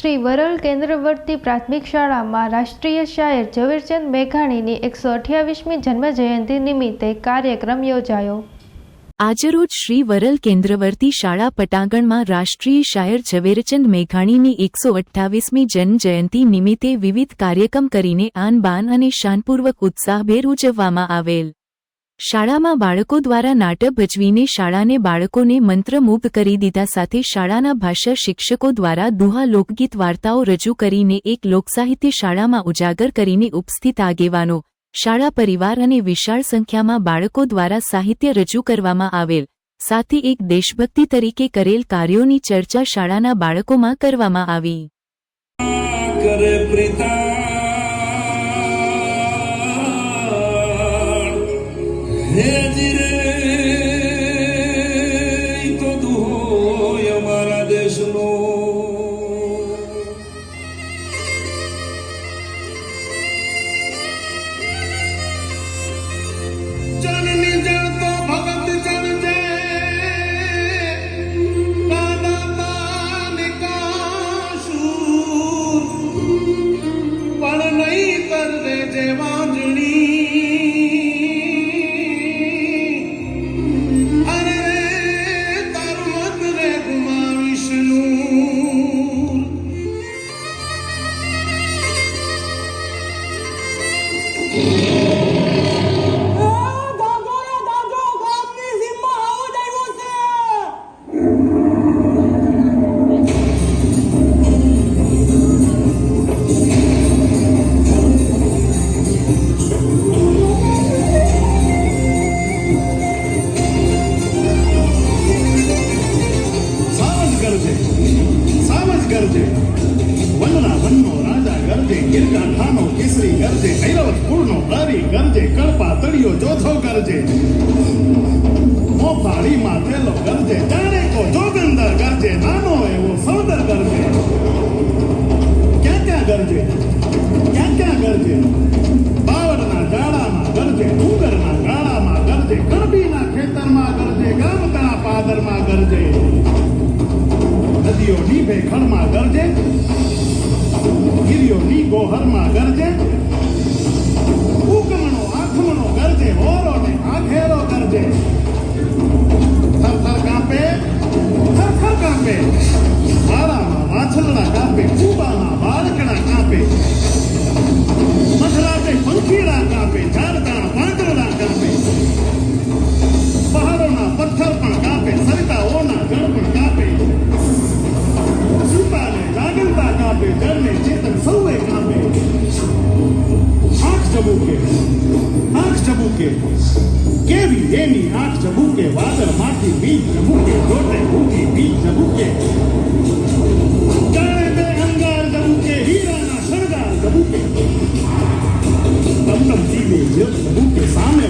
શ્રી વરલ કેન્દ્રવર્તી પ્રાથમિક શાળામાં રાષ્ટ્રીય શાયર ઝવેરચંદ મેઘાણીની એકસો અઠ્યાવીસમી જન્મજયંતિ નિમિત્તે કાર્યક્રમ યોજાયો. આજરોજ શ્રી વરલ કેન્દ્રવર્તી શાળા પટાંગણમાં રાષ્ટ્રીય શાયર ઝવેરચંદ મેઘાણીની એકસો અઠ્ઠાવીસમી જન્મજયંતિ નિમિત્તે વિવિધ કાર્યક્રમ કરીને આન બાન અને શાનપૂર્વક ઉત્સાહભેર ઉજવવામાં આવેલ. શાળામાં બાળકો દ્વારા નાટક ભજવીને શાળાને બાળકોને મંત્રમુગ્ધ કરી દીધા સાથે શાળાના ભાષા શિક્ષકો દ્વારા દુહા લોકગીત વાર્તાઓ રજૂ કરીને એક લોકસાહિત્ય શાળામાં ઉજાગર કરીને ઉપસ્થિત આગેવાનો, શાળા પરિવાર અને વિશાળ સંખ્યામાં બાળકો દ્વારા સાહિત્ય રજૂ કરવામાં આવેલ, સાથે એક દેશભક્તિ તરીકે કરેલ કાર્યોની ચર્ચા શાળાના બાળકોમાં કરવામાં આવી. સીમમાં આવો જ ગરજે ગિરગા કેસરી ગરજે ઐરવત પૂર્ણો હરી ગરજે કળપા તળિયો ચોથો ગરજે મોફાળી માં થેલો ગરજે જાણે કો જોગંદર ગરજે નાનો એવો સૌદર ગરજે ક્યાં ક્યાં ગરજે ક્યાં ક્યાં ગરજે બાવળના જાળામાં ગરજે ડુંગરના ગાળામાં ગરજે કણબીના ખેતરમાં ગરજે ગામતળા પાદરમાં ગરજે નદીઓ નીભે ખણમાં ગરજે ની ગોહરમાં કાપે જળને ચેતન સૌએ કાપે આંખ જબુકે આંખ જબુકે કેવી એની આંખ જબુકે વાદળ માંથી બીજ જબુકે જોટે ભૂકી બીજ જબુકે જાણે બે અંગાર જબુકે હીરાના શણગાર જબુકે તમતમ જીવે જ્યોત જબુકે સામે